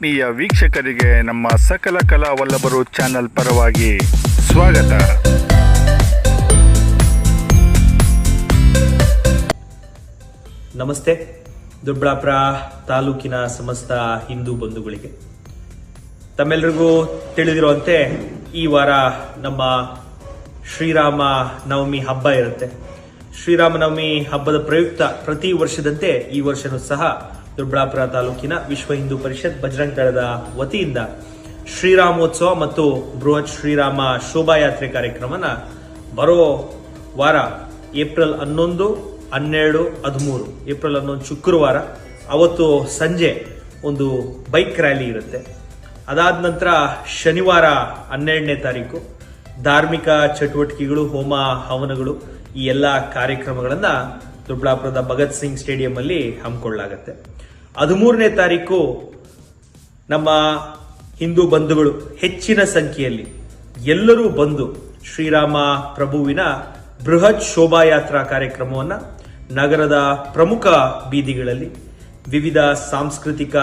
ಆತ್ಮೀಯ ವೀಕ್ಷಕರಿಗೆ ನಮ್ಮ ಸಕಲ ಕಲಾ ವಲ್ಲಭರು ಚಾನಲ್ ಪರವಾಗಿ ಸ್ವಾಗತ. ನಮಸ್ತೆ. ದೊಡ್ಡಬಳ್ಳಾಪುರ ತಾಲೂಕಿನ ಸಮಸ್ತ ಹಿಂದೂ ಬಂಧುಗಳಿಗೆ. ತಮ್ಮೆಲ್ಲರಿಗೂ ತಿಳಿದಿರುವಂತೆ ಈ ವಾರ ನಮ್ಮ ಶ್ರೀರಾಮ ನವಮಿ ಹಬ್ಬ ಇರುತ್ತೆ. ಶ್ರೀರಾಮ ನವಮಿ ಹಬ್ಬದ ಪ್ರಯುಕ್ತ ಪ್ರತಿ ವರ್ಷದಂತೆ ಈ ವರ್ಷನೂ ಸಹ ದೊಡ್ಡಬಳ್ಳಾಪುರ ತಾಲೂಕಿನ ವಿಶ್ವ ಹಿಂದೂ ಪರಿಷತ್ ಬಜರಂಗ ದಳದ ವತಿಯಿಂದ ಶ್ರೀರಾಮೋತ್ಸವ ಮತ್ತು ಬೃಹತ್ ಶ್ರೀರಾಮ ಶೋಭಾಯಾತ್ರೆ ಕಾರ್ಯಕ್ರಮನ ಬರೋ ವಾರ ಏಪ್ರಿಲ್ ಹನ್ನೊಂದು, ಹನ್ನೆರಡು, ಹದಿಮೂರು. ಏಪ್ರಿಲ್ ಹನ್ನೊಂದು ಶುಕ್ರವಾರ. ಅವತ್ತು ಸಂಜೆ ಒಂದು ಬೈಕ್ ರ್ಯಾಲಿ ಇರುತ್ತೆ. ಅದಾದ ನಂತರ ಶನಿವಾರ ಹನ್ನೆರಡನೇ ತಾರೀಕು ಧಾರ್ಮಿಕ ಚಟುವಟಿಕೆಗಳು, ಹೋಮ ಹವನಗಳು ಈ ಎಲ್ಲ ಕಾರ್ಯಕ್ರಮಗಳನ್ನು ದೊಡ್ಡಬಳ್ಳಾಪುರದ ಭಗತ್ ಸಿಂಗ್ ಸ್ಟೇಡಿಯಂ ಅಲ್ಲಿ ಹಮ್ಮಿಕೊಳ್ಳಲಾಗುತ್ತೆ. ಹದಿಮೂರನೇ ತಾರೀಕು ನಮ್ಮ ಹಿಂದೂ ಬಂಧುಗಳು ಹೆಚ್ಚಿನ ಸಂಖ್ಯೆಯಲ್ಲಿ ಎಲ್ಲರೂ ಬಂದು ಶ್ರೀರಾಮ ಪ್ರಭುವಿನ ಬೃಹತ್ ಶೋಭಾಯಾತ್ರಾ ಕಾರ್ಯಕ್ರಮವನ್ನು ನಗರದ ಪ್ರಮುಖ ಬೀದಿಗಳಲ್ಲಿ ವಿವಿಧ ಸಾಂಸ್ಕೃತಿಕ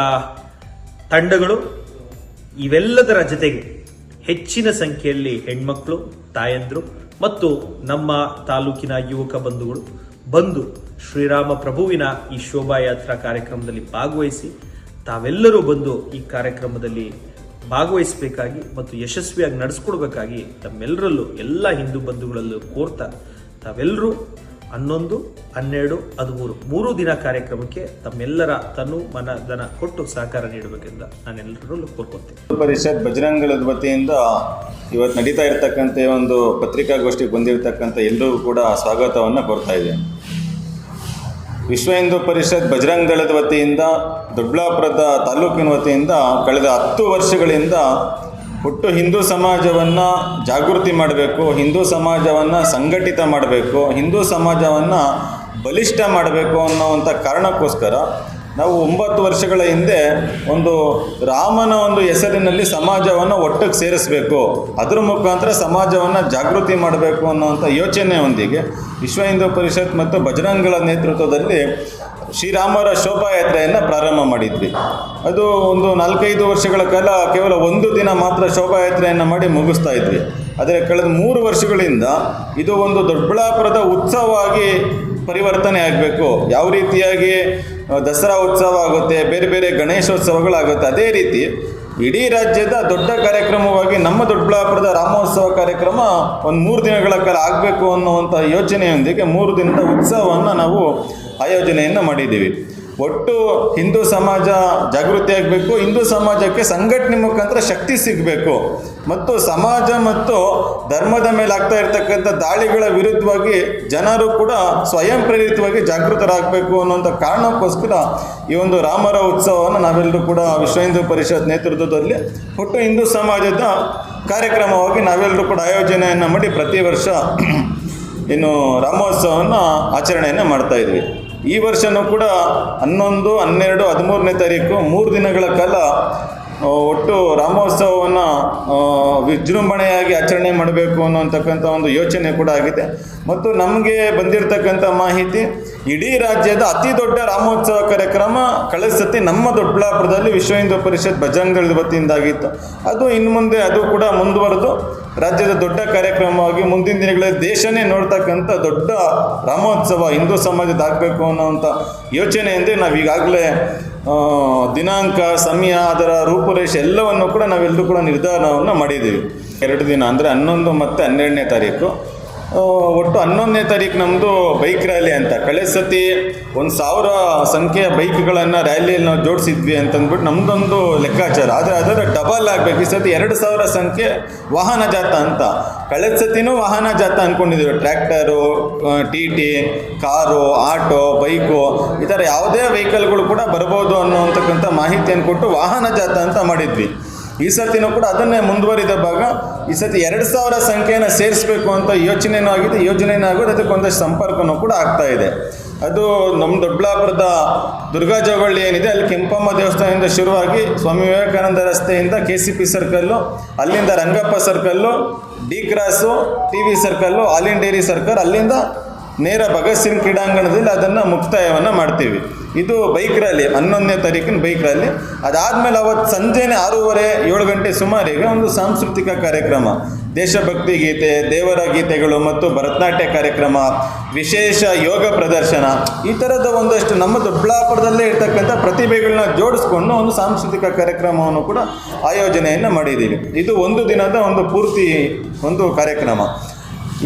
ತಂಡಗಳು ಇವೆಲ್ಲದರ ಜೊತೆಗೆ ಹೆಚ್ಚಿನ ಸಂಖ್ಯೆಯಲ್ಲಿ ಹೆಣ್ಮಕ್ಳು, ತಾಯಂದ್ರು ಮತ್ತು ನಮ್ಮ ತಾಲೂಕಿನ ಯುವಕ ಬಂಧುಗಳು ಬಂದು ಶ್ರೀರಾಮ ಪ್ರಭುವಿನ ಈ ಶೋಭಾಯಾತ್ರಾ ಕಾರ್ಯಕ್ರಮದಲ್ಲಿ ಭಾಗವಹಿಸಿ ತಾವೆಲ್ಲರೂ ಬಂದು ಈ ಕಾರ್ಯಕ್ರಮದಲ್ಲಿ ಭಾಗವಹಿಸಬೇಕಾಗಿ ಮತ್ತು ಯಶಸ್ವಿಯಾಗಿ ನಡೆಸ್ಕೊಡ್ಬೇಕಾಗಿ ತಮ್ಮೆಲ್ಲರಲ್ಲೂ ಎಲ್ಲ ಹಿಂದೂ ಬಂಧುಗಳಲ್ಲೂ ಕೋರ್ತಾ ತಾವೆಲ್ಲರೂ ಹನ್ನೊಂದು, ಹನ್ನೆರಡು, ಹದಿಮೂರು, ಮೂರು ದಿನ ಕಾರ್ಯಕ್ರಮಕ್ಕೆ ತಮ್ಮೆಲ್ಲರ ತನು, ಮನ, ಧನ ಕೊಟ್ಟು ಸಹಕಾರ ನೀಡಬೇಕೆಂದು ನಾನೆಲ್ಲರಲ್ಲೂ ಕೋರ್ಕೊತೀನಿ ಪರಿಷತ್ ಬಜರಂಗದ ವತಿಯಿಂದ ಇವತ್ತು ನಡೀತಾ ಇರತಕ್ಕಂಥ ಒಂದು ಪತ್ರಿಕಾಗೋಷ್ಠಿಗೆ ಬಂದಿರತಕ್ಕಂಥ ಎಲ್ಲರೂ ಕೂಡ ಸ್ವಾಗತವನ್ನು ಕೊಡ್ತಾ ಇದೆ ವಿಶ್ವ ಹಿಂದೂ ಪರಿಷತ್ ಬಜರಂಗ ದಳದ ವತಿಯಿಂದ ದೊಡ್ಡಬಳ್ಳಾಪುರದ ತಾಲೂಕಿನ ವತಿಯಿಂದ ಕಳೆದ ಹತ್ತು ವರ್ಷಗಳಿಂದ ಒಟ್ಟು ಹಿಂದೂ ಸಮಾಜವನ್ನು ಜಾಗೃತಿ ಮಾಡಬೇಕು, ಹಿಂದೂ ಸಮಾಜವನ್ನು ಸಂಘಟಿತ ಮಾಡಬೇಕು, ಹಿಂದೂ ಸಮಾಜವನ್ನು ಬಲಿಷ್ಠ ಮಾಡಬೇಕು ಅನ್ನೋವಂಥ ಕಾರಣಕ್ಕೋಸ್ಕರ ನಾವು ಒಂಬತ್ತು ವರ್ಷಗಳ ಹಿಂದೆ ಒಂದು ರಾಮನ ಒಂದು ಹೆಸರಿನಲ್ಲಿ ಸಮಾಜವನ್ನು ಒಟ್ಟಿಗೆ ಸೇರಿಸಬೇಕು. ಅದರ ಮುಖಾಂತರ ಸಮಾಜವನ್ನು ಜಾಗೃತಿ ಮಾಡಬೇಕು ಅನ್ನೋವಂಥ ಯೋಚನೆಯೊಂದಿಗೆ ವಿಶ್ವ ಹಿಂದೂ ಪರಿಷತ್ ಮತ್ತು ಬಜರಂಗಳ ನೇತೃತ್ವದಲ್ಲಿ ಶ್ರೀರಾಮರ ಶೋಭಾಯಾತ್ರೆಯನ್ನು ಪ್ರಾರಂಭ ಮಾಡಿದ್ವಿ. ಅದು ಒಂದು ನಾಲ್ಕೈದು ವರ್ಷಗಳ ಕಾಲ ಕೇವಲ ಒಂದು ದಿನ ಮಾತ್ರ ಶೋಭಾಯಾತ್ರೆಯನ್ನು ಮಾಡಿ ಮುಗಿಸ್ತಾ ಇದ್ವಿ. ಆದರೆ ಕಳೆದ ಮೂರು ವರ್ಷಗಳಿಂದ ಇದು ಒಂದು ದೊಡ್ಡಬಳ್ಳಾಪುರದ ಉತ್ಸವವಾಗಿ ಪರಿವರ್ತನೆ ಆಗಬೇಕು. ಯಾವ ರೀತಿಯಾಗಿ ದಸರಾ ಉತ್ಸವ ಆಗುತ್ತೆ, ಬೇರೆ ಬೇರೆ ಗಣೇಶೋತ್ಸವಗಳಾಗುತ್ತೆ. ಅದೇ ರೀತಿ ಇಡೀ ರಾಜ್ಯದ ದೊಡ್ಡ ಕಾರ್ಯಕ್ರಮವಾಗಿ ನಮ್ಮ ದೊಡ್ಡಬಳ್ಳಾಪುರದ ರಾಮೋತ್ಸವ ಕಾರ್ಯಕ್ರಮ ಒಂದು ಮೂರು ದಿನಗಳ ಕಾಲ ಆಗಬೇಕು ಅನ್ನುವಂಥ ಯೋಚನೆಯೊಂದಿಗೆ ಮೂರು ದಿನದ ಉತ್ಸವವನ್ನು ನಾವು ಆಯೋಜನೆಯನ್ನು ಮಾಡಿದ್ದೀವಿ. ಒಟ್ಟು ಹಿಂದೂ ಸಮಾಜ ಜಾಗೃತಿ ಆಗಬೇಕು, ಹಿಂದೂ ಸಮಾಜಕ್ಕೆ ಸಂಘಟನೆ ಮುಖಾಂತರ ಶಕ್ತಿ ಸಿಗಬೇಕು. ಮತ್ತು ಸಮಾಜ ಮತ್ತು ಧರ್ಮದ ಮೇಲೆ ಆಗ್ತಾ ಇರ್ತಕ್ಕಂಥ ದಾಳಿಗಳ ವಿರುದ್ಧವಾಗಿ ಜನರು ಕೂಡ ಸ್ವಯಂ ಪ್ರೇರಿತವಾಗಿ ಜಾಗೃತರಾಗಬೇಕು ಅನ್ನೋಂಥ ಕಾರಣಕ್ಕೋಸ್ಕರ ಈ ಒಂದು ರಾಮರ ಉತ್ಸವವನ್ನು ನಾವೆಲ್ಲರೂ ಕೂಡ ವಿಶ್ವ ಹಿಂದೂ ಪರಿಷತ್ ನೇತೃತ್ವದಲ್ಲಿ ಒಟ್ಟು ಹಿಂದೂ ಸಮಾಜದ ಕಾರ್ಯಕ್ರಮವಾಗಿ ನಾವೆಲ್ಲರೂ ಕೂಡ ಆಯೋಜನೆಯನ್ನು ಮಾಡಿ ಪ್ರತಿ ವರ್ಷ ಇನ್ನು ರಾಮೋತ್ಸವವನ್ನು ಆಚರಣೆಯನ್ನು ಮಾಡ್ತಾ ಇದ್ವಿ. ಈ ವರ್ಷನೂ ಕೂಡ ಹನ್ನೊಂದು ಹನ್ನೆರಡು ಹದಿಮೂರನೇ ತಾರೀಕು ಮೂರು ದಿನಗಳ ಕಾಲ ಒಟ್ಟು ರಾಮೋತ್ಸವವನ್ನು ವಿಜೃಂಭಣೆಯಾಗಿ ಆಚರಣೆ ಮಾಡಬೇಕು ಅನ್ನೋಂತಕ್ಕಂಥ ಒಂದು ಯೋಚನೆ ಕೂಡ ಆಗಿದೆ. ಮತ್ತು ನಮಗೆ ಬಂದಿರತಕ್ಕಂಥ ಮಾಹಿತಿ, ಇಡೀ ರಾಜ್ಯದ ಅತಿ ದೊಡ್ಡ ರಾಮೋತ್ಸವ ಕಾರ್ಯಕ್ರಮ ಕಳೆದ ನಮ್ಮ ದೊಡ್ಡಬಳ್ಳಾಪುರದಲ್ಲಿ ವಿಶ್ವ ಹಿಂದೂ ಪರಿಷತ್ ಬಜರಂಗದ ವತಿಯಿಂದ ಆಗಿತ್ತು ಅದು ಇನ್ನು ಮುಂದೆ ಅದು ಕೂಡ ಮುಂದುವರೆದು ರಾಜ್ಯದ ದೊಡ್ಡ ಕಾರ್ಯಕ್ರಮವಾಗಿ ಮುಂದಿನ ದಿನಗಳಲ್ಲಿ ದೇಶನೇ ನೋಡ್ತಕ್ಕಂಥ ದೊಡ್ಡ ರಾಮೋತ್ಸವ ಹಿಂದೂ ಸಮಾಜದ ಆಗಬೇಕು ಅನ್ನೋವಂಥ ಯೋಚನೆಯಿಂದ ನಾವು ಈಗಾಗಲೇ ದಿನಾಂಕ, ಸಮಯ, ಅದರ ರೂಪುರೇಷೆ ಎಲ್ಲವನ್ನು ಕೂಡ ನಾವೆಲ್ಲರೂ ಕೂಡ ನಿರ್ಧಾರವನ್ನು ಮಾಡಿದ್ದೀವಿ. ಎರಡು ದಿನ ಅಂದರೆ ಹನ್ನೊಂದು ಮತ್ತು ಹನ್ನೆರಡನೇ ತಾರೀಕು. ಒಟ್ಟು ಹನ್ನೊಂದನೇ ತಾರೀಕು ನಮ್ಮದು ಬೈಕ್ ರ್ಯಾಲಿ ಅಂತ. ಕಳೆದ ಸತಿ ಒಂದು ಸಾವಿರ ಸಂಖ್ಯೆಯ ಬೈಕ್ಗಳನ್ನು ರ್ಯಾಲಿಯಲ್ಲಿ ನಾವು ಜೋಡಿಸಿದ್ವಿ ಅಂತಂದ್ಬಿಟ್ಟು ನಮ್ಮದೊಂದು ಲೆಕ್ಕಾಚಾರ. ಆದರೆ ಅದರ ಡಬಲ್ ಆಗಬೇಕು. ಈ ಸತಿ ಎರಡು ಸಾವಿರ ಸಂಖ್ಯೆ ವಾಹನ ಜಾತ ಅಂತ. ಕಳೆದ ಸತಿನೂ ವಾಹನ ಜಾತ ಅಂದ್ಕೊಂಡಿದ್ದೀವಿ tractor T T, car, auto, bike, ಈ ಥರ ಯಾವುದೇ ವೆಹಿಕಲ್ಗಳು ಕೂಡ ಬರ್ಬೋದು ಅನ್ನೋಅಂತಕ್ಕಂಥ ಮಾಹಿತಿಯನ್ನು ಕೊಟ್ಟು ವಾಹನ ಜಾತ ಅಂತ ಮಾಡಿದ್ವಿ. ಈ ಸತಿನೂ ಕೂಡ ಅದನ್ನೇ ಮುಂದುವರಿದ ಭಾಗ ಈ ಸತಿ ಎರಡು ಸಾವಿರ ಸಂಖ್ಯೆಯನ್ನು ಸೇರಿಸಬೇಕು ಅಂತ ಯೋಚನೆಯೂ ಆಗಿದೆ ಯೋಜನೆಯೂ ಆಗೋದು, ಅದಕ್ಕೆ ಒಂದಷ್ಟು ಸಂಪರ್ಕನೂ ಕೂಡ ಆಗ್ತಾ ಇದೆ. ಅದು ನಮ್ಮ ದೊಡ್ಡಬಳ್ಳಾಪುರದ ದುರ್ಗಾ ಜೋಗಳ್ಳಿ ಏನಿದೆ, ಅಲ್ಲಿ ಕೆಂಪಮ್ಮ ದೇವಸ್ಥಾನದಿಂದ ಶುರುವಾಗಿ ಸ್ವಾಮಿ ವಿವೇಕಾನಂದ ರಸ್ತೆಯಿಂದ ಕೆ ಸಿ ಪಿ ಸರ್ಕಲ್ಲು, ಅಲ್ಲಿಂದ Rangappa circle, D cross, T V circle all dairy circle, ಅಲ್ಲಿಂದ ನೇರ ಭಗತ್ ಸಿಂಗ್ ಕ್ರೀಡಾಂಗಣದಲ್ಲಿ ಅದನ್ನು ಮುಕ್ತಾಯವನ್ನು ಮಾಡ್ತೀವಿ. ಇದು ಬೈಕ್ ರ್ಯಾಲಿ ಹನ್ನೊಂದನೇ ತಾರೀಕಿನ ಬೈಕ್ ರ್ಯಾಲಿ ಅದಾದಮೇಲೆ ಅವತ್ತು ಸಂಜೆನೆ ಆರೂವರೆ, ಏಳು ಗಂಟೆ ಸುಮಾರಿಗೆ ಒಂದು ಸಾಂಸ್ಕೃತಿಕ ಕಾರ್ಯಕ್ರಮ. ದೇಶಭಕ್ತಿ ಗೀತೆ, ದೇವರ ಗೀತೆಗಳು ಮತ್ತು ಭರತನಾಟ್ಯ ಕಾರ್ಯಕ್ರಮ, ವಿಶೇಷ ಯೋಗ ಪ್ರದರ್ಶನ. ಈ ಥರದ ಒಂದಷ್ಟು ನಮ್ಮ ದೊಡ್ಡಬಳ್ಳಾಪುರದಲ್ಲೇ ಇರ್ತಕ್ಕಂಥ ಪ್ರತಿಭೆಗಳನ್ನ ಜೋಡಿಸ್ಕೊಂಡು ಒಂದು ಸಾಂಸ್ಕೃತಿಕ ಕಾರ್ಯಕ್ರಮವನ್ನು ಕೂಡ ಆಯೋಜನೆಯನ್ನು ಮಾಡಿದ್ದೀವಿ. ಇದು ಒಂದು ದಿನದ ಒಂದು ಪೂರ್ತಿ ಒಂದು ಕಾರ್ಯಕ್ರಮ.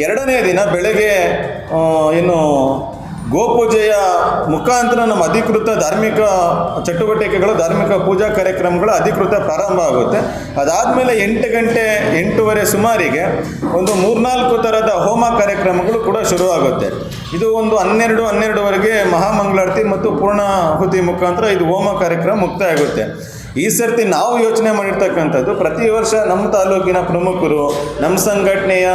ಎರಡನೇ ದಿನ ಬೆಳಗ್ಗೆ ಏನು ಗೋಪೂಜೆಯ ಮುಖಾಂತರ ನಮ್ಮ ಅಧಿಕೃತ ಧಾರ್ಮಿಕ ಚಟುವಟಿಕೆಗಳು, ಧಾರ್ಮಿಕ ಪೂಜಾ ಕಾರ್ಯಕ್ರಮಗಳು ಅಧಿಕೃತ ಪ್ರಾರಂಭ ಆಗುತ್ತೆ. ಅದಾದಮೇಲೆ ಎಂಟು ಗಂಟೆ, ಎಂಟೂವರೆ ಸುಮಾರಿಗೆ ಒಂದು ಮೂರ್ನಾಲ್ಕು ಥರದ ಹೋಮ ಕಾರ್ಯಕ್ರಮಗಳು ಕೂಡ ಶುರುವಾಗುತ್ತೆ. ಇದು ಒಂದು ಹನ್ನೆರಡು, ಹನ್ನೆರಡುವರೆಗೆ ಮಹಾಮಂಗಳಾರತಿ ಮತ್ತು ಪೂರ್ಣಾಹುತಿ ಮುಖಾಂತರ ಇದು ಹೋಮ ಕಾರ್ಯಕ್ರಮ ಮುಕ್ತಾಯ ಆಗುತ್ತೆ. ಈ ಸರ್ತಿ ನಾವು ಯೋಚನೆ ಮಾಡಿರ್ತಕ್ಕಂಥದ್ದು ಪ್ರತಿ ವರ್ಷ ನಮ್ಮ ತಾಲೂಕಿನ ಪ್ರಮುಖರು, ನಮ್ಮ ಸಂಘಟನೆಯ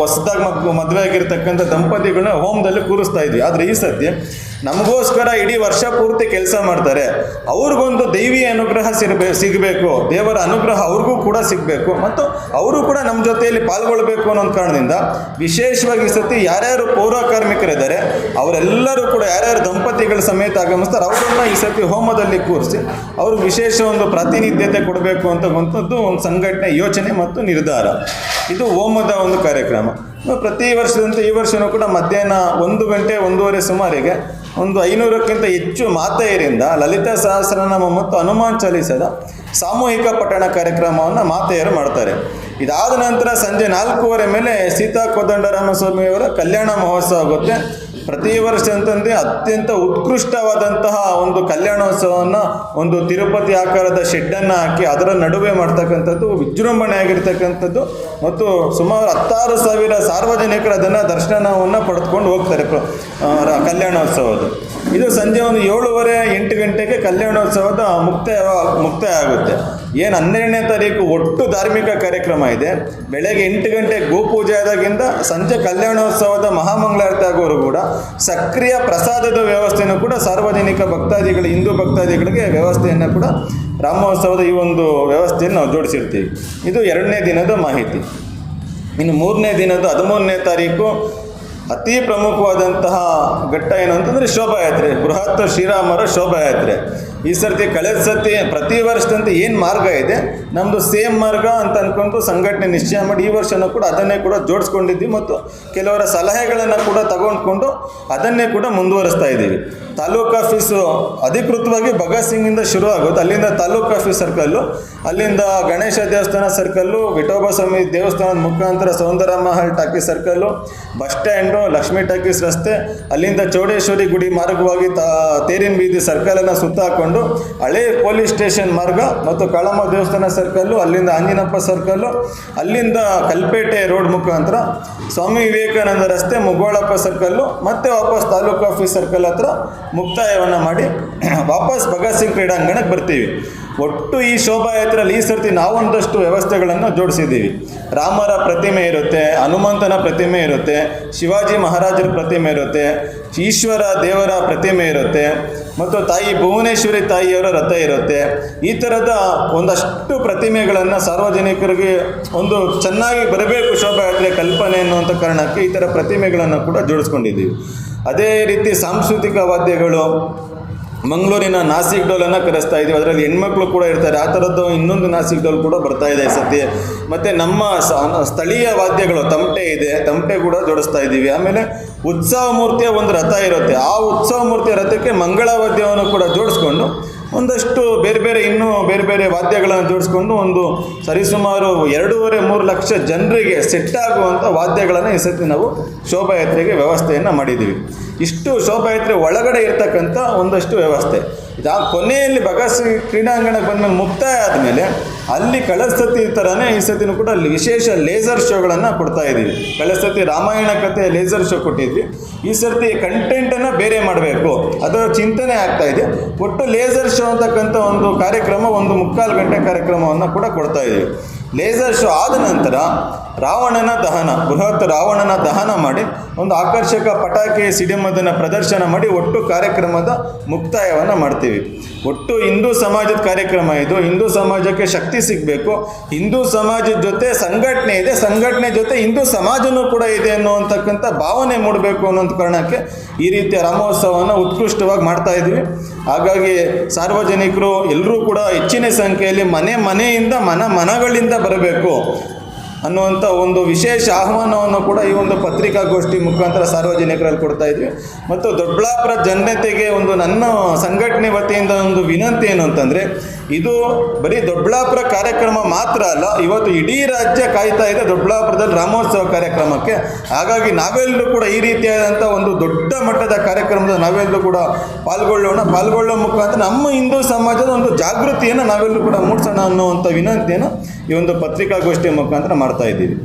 ಹೊಸದಾಗಿ ಮದುವೆ ಆಗಿರ್ತಕ್ಕಂಥ ದಂಪತಿಗಳನ್ನ ಹೋಮ್ದಲ್ಲಿ ಕೂರಿಸ್ತಾ ಇದ್ವಿ. ಆದರೆ ಈ ಸರ್ತಿ ನಮಗೋಸ್ಕರ ಇಡೀ ವರ್ಷ ಪೂರ್ತಿ ಕೆಲಸ ಮಾಡ್ತಾರೆ. ಅವ್ರಿಗೊಂದು ದೈವಿಯ ಅನುಗ್ರಹ ಸಿರ್ಬೇ, ಸಿಗಬೇಕು. ದೇವರ ಅನುಗ್ರಹ ಅವ್ರಿಗೂ ಕೂಡ ಸಿಗಬೇಕು. ಮತ್ತು ಅವರು ಕೂಡ ನಮ್ಮ ಜೊತೆಯಲ್ಲಿ ಪಾಲ್ಗೊಳ್ಬೇಕು ಅನ್ನೋ ಕಾರಣದಿಂದ ವಿಶೇಷವಾಗಿ ಈ ಸತಿ ಯಾರ್ಯಾರು ಪೌರ ಕಾರ್ಮಿಕರಿದ್ದಾರೆ, ಅವರೆಲ್ಲರೂ ಕೂಡ ಯಾರ್ಯಾರು ದಂಪತಿಗಳ ಸಮೇತ ಆಗಮಿಸ್ತಾರೆ, ಅವರನ್ನು ಈ ಸತಿ ಹೋಮದಲ್ಲಿ ಕೂರಿಸಿ ಅವ್ರಿಗೆ ವಿಶೇಷ ಒಂದು ಪ್ರಾತಿನಿಧ್ಯತೆ ಕೊಡಬೇಕು ಅಂತ ಒಂದು ಸಂಘಟನೆ ಯೋಚನೆ ಮತ್ತು ನಿರ್ಧಾರ. ಇದು ಹೋಮದ ಒಂದು ಕಾರ್ಯಕ್ರಮ. ಪ್ರತಿ ವರ್ಷದಂತೆ ಈ ವರ್ಷವೂ ಕೂಡ ಮಧ್ಯಾಹ್ನ ಒಂದು ಗಂಟೆ ಒಂದೂವರೆ ಸುಮಾರಿಗೆ ಒಂದು ಐನೂರಕ್ಕಿಂತ ಹೆಚ್ಚು ಮಾತೆಯರಿಂದ ಲಲಿತಾ ಸಹಸ್ರನಾಮ ಮತ್ತು ಹನುಮಾನ್ ಚಾಲಿಸದ ಸಾಮೂಹಿಕ ಪಠಣ ಕಾರ್ಯಕ್ರಮವನ್ನು ಮಾತೆಯರು ಮಾಡ್ತಾರೆ. ಇದಾದ ನಂತರ ಸಂಜೆ ನಾಲ್ಕೂವರೆ ಮೇಲೆ ಸೀತಾ ಕೋದಂಡರಾಮ ಸ್ವಾಮಿಯವರ ಕಲ್ಯಾಣ ಮಹೋತ್ಸವ ಆಗುತ್ತೆ. ಪ್ರತಿ ವರ್ಷ ಅಂತಂದರೆ ಅತ್ಯಂತ ಉತ್ಕೃಷ್ಟವಾದಂತಹ ಒಂದು ಕಲ್ಯಾಣೋತ್ಸವವನ್ನು ಒಂದು ತಿರುಪತಿ ಆಕಾರದ ಶೆಡ್ಡನ್ನು ಹಾಕಿ ಅದರ ನಡುವೆ ಮಾಡ್ತಕ್ಕಂಥದ್ದು ವಿಜೃಂಭಣೆ ಆಗಿರ್ತಕ್ಕಂಥದ್ದು ಮತ್ತು ಸುಮಾರು ಹತ್ತಾರು ಸಾವಿರ ಸಾರ್ವಜನಿಕರು ಅದನ್ನು ದರ್ಶನವನ್ನು ಪಡೆದುಕೊಂಡು ಹೋಗ್ತಾರೆ ಪ್ರ- ಆ, ಕಲ್ಯಾಣೋತ್ಸವದ ಇದು ಸಂಜೆ ಒಂದು ಏಳುವರೆ ಎಂಟು ಗಂಟೆಗೆ ಕಲ್ಯಾಣೋತ್ಸವದ ಮುಕ್ತಾಯ ಮುಕ್ತಾಯ ಆಗುತ್ತೆ. ಏನು ಹನ್ನೆರಡನೇ ತಾರೀಕು ಒಟ್ಟು ಧಾರ್ಮಿಕ ಕಾರ್ಯಕ್ರಮ ಇದೆ. ಬೆಳಗ್ಗೆ ಎಂಟು ಗಂಟೆ ಗೋಪೂಜೆ ಆದಾಗಿಂದ ಸಂಜೆ ಕಲ್ಯಾಣೋತ್ಸವದ ಮಹಾಮಂಗಳಾರತಿ ಆಗೋರು ಕೂಡ ಸಕ್ರಿಯ ಪ್ರಸಾದದ ವ್ಯವಸ್ಥೆಯನ್ನು ಕೂಡ ಸಾರ್ವಜನಿಕ ಭಕ್ತಾದಿಗಳು, ಹಿಂದೂ ಭಕ್ತಾದಿಗಳಿಗೆ ವ್ಯವಸ್ಥೆಯನ್ನು ಕೂಡ ರಾಮೋತ್ಸವದ ಈ ಒಂದು ವ್ಯವಸ್ಥೆಯನ್ನು ನಾವು ಜೋಡಿಸಿರ್ತೀವಿ. ಇದು ಎರಡನೇ ದಿನದ ಮಾಹಿತಿ. ಇನ್ನು ಮೂರನೇ ದಿನದ ಹದಿಮೂರನೇ ತಾರೀಕು ಅತಿ ಪ್ರಮುಖವಾದಂತಹ ಘಟ್ಟ ಏನು ಅಂತಂದರೆ ಶೋಭಾಯಾತ್ರೆ. ಬೃಹತ್ ಶ್ರೀರಾಮರ ಶೋಭಾಯಾತ್ರೆ. ಈ ಸರ್ತಿ ಕಳೆದ ಸರ್ತಿ ಪ್ರತಿ ವರ್ಷದಂತೆ ಏನು ಮಾರ್ಗ ಇದೆ? ನಮ್ಮದು ಸೇಮ್ ಮಾರ್ಗ ಅಂತ ಅಂದ್ಕೊಂಡು ಸಂಘಟನೆ ನಿಶ್ಚಯ ಮಾಡಿ ಈ ವರ್ಷನೂ ಕೂಡ ಅದನ್ನೇ ಕೂಡ ಜೋಡಿಸ್ಕೊಂಡಿದ್ವಿ ಮತ್ತು ಕೆಲವರ ಸಲಹೆಗಳನ್ನು ಕೂಡ ತಗೊಂಡ್ಕೊಂಡು ಅದನ್ನೇ ಕೂಡ ಮುಂದುವರಿಸ್ತಾ ಇದ್ದೀವಿ. ತಾಲೂಕು ಆಫೀಸು ಅಧಿಕೃತವಾಗಿ ಭಗತ್ ಸಿಂಗಿಂದ ಶುರು ಆಗುತ್ತೆ ಅಲ್ಲಿಂದ ತಾಲೂಕು ಆಫೀಸ್ ಸರ್ಕಲ್ಲು, ಅಲ್ಲಿಂದ ಗಣೇಶ ದೇವಸ್ಥಾನ ಸರ್ಕಲ್ಲು, ವಿಠೋಬ ಸ್ವಾಮಿ ದೇವಸ್ಥಾನದ ಮುಖಾಂತರ Soundar Mahal talkies circle, bus stand, Lakshmi talkies ರಸ್ತೆ, ಅಲ್ಲಿಂದ ಚೌಡೇಶ್ವರಿ ಗುಡಿ ಮಾರ್ಗವಾಗಿ ತಾ, ತೇರಿನ ಬೀದಿ ಸರ್ಕಲನ್ನು ಸುತ್ತ ಹಾಕೊಂಡು ಹಳೆ ಪೊಲೀಸ್ ಸ್ಟೇಷನ್ ಮಾರ್ಗ ಮತ್ತು ಕಳಮ ದೇವಸ್ಥಾನ ಸರ್ಕಲ್ಲು, ಅಲ್ಲಿಂದ ಅಂಜಿನಪ್ಪ ಸರ್ಕಲ್ಲು, ಅಲ್ಲಿಂದ ಕಲ್ಪೇಟೆ ರೋಡ್ ಮುಖಾಂತರ ಸ್ವಾಮಿ ವಿವೇಕಾನಂದ ರಸ್ತೆ ಮುಗೋಳಪ್ಪ ಸರ್ಕಲ್ಲು ಮತ್ತೆ ವಾಪಸ್ ತಾಲೂಕು ಆಫೀಸ್ ಸರ್ಕಲ್ ಹತ್ರ ಮುಕ್ತಾಯವನ್ನು ಮಾಡಿ ವಾಪಸ್ ಭಗತ್ ಸಿಂಗ್ ಕ್ರೀಡಾಂಗಣಕ್ಕೆ ಬರ್ತೀವಿ. ಒಟ್ಟು ಈ ಶೋಭಾಯಾತ್ರೆಯಲ್ಲಿ ಈ ಸರ್ತಿ ನಾವೊಂದಷ್ಟು ವ್ಯವಸ್ಥೆಗಳನ್ನು ಜೋಡಿಸಿದ್ದೀವಿ. ರಾಮರ ಪ್ರತಿಮೆ ಇರುತ್ತೆ, ಹನುಮಂತನ ಪ್ರತಿಮೆ ಇರುತ್ತೆ, ಶಿವಾಜಿ ಮಹಾರಾಜರ ಪ್ರತಿಮೆ ಇರುತ್ತೆ, ಈಶ್ವರ ದೇವರ ಪ್ರತಿಮೆ ಇರುತ್ತೆ, ಮತ್ತು ತಾಯಿ ಭುವನೇಶ್ವರಿ ತಾಯಿಯವರ ರಥ ಇರುತ್ತೆ. ಈ ಥರದ ಒಂದಷ್ಟು ಪ್ರತಿಮೆಗಳನ್ನು ಸಾರ್ವಜನಿಕರಿಗೆ ಒಂದು ಚೆನ್ನಾಗಿ ಬರಬೇಕು ಶೋಭಾಯಾತ್ರೆ ಕಲ್ಪನೆ ಅನ್ನುವಂಥ ಕಾರಣಕ್ಕೆ ಈ ಥರ ಪ್ರತಿಮೆಗಳನ್ನು ಕೂಡ ಜೋಡಿಸ್ಕೊಂಡಿದ್ದೀವಿ. ಅದೇ ರೀತಿ ಸಾಂಸ್ಕೃತಿಕ ವಾದ್ಯಗಳು ಮಂಗಳೂರಿನ ನಾಸಿಕ್ ಡೋಲನ್ನು ಕರೆಸ್ತಾ ಇದ್ದೀವಿ. ಅದರಲ್ಲಿ ಹೆಣ್ಮಕ್ಳು ಕೂಡ ಇರ್ತಾರೆ. ಆ ಥರದ್ದು ಇನ್ನೊಂದು ನಾಸಿಕ್ ಡೋಲ್ ಕೂಡ ಬರ್ತಾ ಇದೆ ಸತ್ಯ ಸತಿ ಮತ್ತು ನಮ್ಮ ಸ್ಥಳೀಯ ವಾದ್ಯಗಳು ತಮಟೆ ಇದೆ. ತಮಟೆ ಕೂಡ ಜೋಡಿಸ್ತಾ ಇದ್ದೀವಿ. ಆಮೇಲೆ ಉತ್ಸವ ಮೂರ್ತಿಯ ಒಂದು ರಥ ಇರುತ್ತೆ. ಆ ಉತ್ಸವ ಮೂರ್ತಿಯ ರಥಕ್ಕೆ ಮಂಗಳ ವಾದ್ಯವನ್ನು ಕೂಡ ಜೋಡಿಸ್ಕೊಂಡು ಒಂದಷ್ಟು ಬೇರೆ ಬೇರೆ ಇನ್ನೂ ಬೇರೆ ಬೇರೆ ವಾದ್ಯಗಳನ್ನು ಜೋಡಿಸ್ಕೊಂಡು ಒಂದು ಸರಿಸುಮಾರು ಎರಡೂವರೆ ಮೂರು ಲಕ್ಷ ಜನರಿಗೆ ಸೆಟ್ ಆಗುವಂಥ ವಾದ್ಯಗಳನ್ನು ಈ ಸತಿ ನಾವು ಶೋಭಾಯಾತ್ರೆಗೆ ವ್ಯವಸ್ಥೆಯನ್ನು ಮಾಡಿದ್ದೀವಿ. ಇಷ್ಟು ಶೋಭಾಯಾತ್ರೆ ಒಳಗಡೆ ಇರತಕ್ಕಂಥ ಒಂದಷ್ಟು ವ್ಯವಸ್ಥೆ. ಇದಾ ಕೊನೆಯಲ್ಲಿ ಭಗತ್ ಸಿಂಗ್ ಕ್ರೀಡಾಂಗಣಕ್ಕೆ ಬಂದಮೇಲೆ ಮುಕ್ತಾಯ ಆದಮೇಲೆ ಅಲ್ಲಿ ಕಳೆದ ಸತಿ ಥರನೇ ಈ ಸತಿನೂ ಕೂಡ ಅಲ್ಲಿ ವಿಶೇಷ ಲೇಸರ್ ಶೋಗಳನ್ನು ಕೊಡ್ತಾ ಇದ್ದೀವಿ. ಕಳೆದ ಸತಿ ರಾಮಾಯಣ ಕಥೆ ಲೇಸರ್ ಶೋ ಕೊಟ್ಟಿದ್ವಿ. ಈ ಸರ್ತಿ ಕಂಟೆಂಟನ್ನು ಬೇರೆ ಮಾಡಬೇಕು. ಅದರ ಚಿಂತನೆ ಆಗ್ತಾ ಇದೆ. ಒಟ್ಟು ಲೇಸರ್ ಶೋ ಅಂತಕ್ಕಂಥ ಒಂದು ಕಾರ್ಯಕ್ರಮ, ಒಂದು ಮುಕ್ಕಾಲು ಗಂಟೆ ಕಾರ್ಯಕ್ರಮವನ್ನು ಕೂಡ ಕೊಡ್ತಾ ಇದ್ದೀವಿ. ಲೇಸರ್ ಶೋ ಆದ ನಂತರ ರಾವಣನ ದಹನ, ಬೃಹತ್ ರಾವಣನ ದಹನ ಮಾಡಿ ಒಂದು ಆಕರ್ಷಕ ಪಟಾಕಿ ಸಿಡಿಮದನ್ನು ಪ್ರದರ್ಶನ ಮಾಡಿ ಒಟ್ಟು ಕಾರ್ಯಕ್ರಮದ ಮುಕ್ತಾಯವನ್ನು ಮಾಡ್ತೀವಿ. ಒಟ್ಟು ಹಿಂದೂ ಸಮಾಜದ ಕಾರ್ಯಕ್ರಮ ಇದು. ಹಿಂದೂ ಸಮಾಜಕ್ಕೆ ಶಕ್ತಿ ಸಿಗಬೇಕು. ಹಿಂದೂ ಸಮಾಜದ ಜೊತೆ ಸಂಘಟನೆ ಇದೆ. ಸಂಘಟನೆ ಜೊತೆ ಹಿಂದೂ ಸಮಾಜನೂ ಕೂಡ ಇದೆ ಅನ್ನುವಂಥಕ್ಕಂಥ ಭಾವನೆ ಮೂಡಬೇಕು ಅನ್ನೋಂಥ ಕಾರಣಕ್ಕೆ ಈ ರೀತಿಯ ರಾಮೋತ್ಸವವನ್ನು ಉತ್ಕೃಷ್ಟವಾಗಿ ಮಾಡ್ತಾ ಇದ್ದೀವಿ ಹಾಗಾಗಿ ಸಾರ್ವಜನಿಕರು ಎಲ್ಲರೂ ಕೂಡ ಹೆಚ್ಚಿನ ಸಂಖ್ಯೆಯಲ್ಲಿ ಮನೆ ಮನೆಯಿಂದ ಮನ ಮನಗಳಿಂದ ಬರಬೇಕು. ಅನ್ನುವಂಥ ಒಂದು ವಿಶೇಷ ಆಹ್ವಾನವನ್ನು ಕೂಡ ಈ ಒಂದು ಪತ್ರಿಕಾಗೋಷ್ಠಿ ಮುಖಾಂತರ ಸಾರ್ವಜನಿಕರಲ್ಲಿ ಕೊಡ್ತಾ ಇದ್ವಿ. ಮತ್ತು ದೊಡ್ಡಬಳ್ಳಾಪುರ ಜನತೆಗೆ ಒಂದು ನನ್ನ ಸಂಘಟನೆ ವತಿಯಿಂದ ಒಂದು ವಿನಂತಿ ಏನು ಅಂತಂದರೆ ಇದು ಬರೀ ದೊಡ್ಡಬಳ್ಳಾಪುರ ಕಾರ್ಯಕ್ರಮ ಮಾತ್ರ ಅಲ್ಲ, ಇವತ್ತು ಇಡೀ ರಾಜ್ಯ ಕಾಯ್ತಾ ಇದೆ ದೊಡ್ಡಬಳ್ಳಾಪುರದಲ್ಲಿ ರಾಮೋತ್ಸವ ಕಾರ್ಯಕ್ರಮಕ್ಕೆ. ಹಾಗಾಗಿ ನಾವೆಲ್ಲರೂ ಕೂಡ ಈ ರೀತಿಯಾದಂಥ ಒಂದು ದೊಡ್ಡ ಮಟ್ಟದ ಕಾರ್ಯಕ್ರಮದ ನಾವೆಲ್ಲರೂ ಕೂಡ ಪಾಲ್ಗೊಳ್ಳೋಣ. ಪಾಲ್ಗೊಳ್ಳೋ ಮುಖಾಂತರ ನಮ್ಮ ಹಿಂದೂ ಸಮಾಜದ ಒಂದು ಜಾಗೃತಿಯನ್ನು ನಾವೆಲ್ಲರೂ ಕೂಡ ಮೂಡಿಸೋಣ ಅನ್ನುವಂಥ ವಿನಂತಿಯನ್ನು ಈ ಒಂದು ಪತ್ರಿಕಾಗೋಷ್ಠಿಯ ಮುಖಾಂತರ ಮಾಡ್ತಾ ಇದ್ದೀವಿ.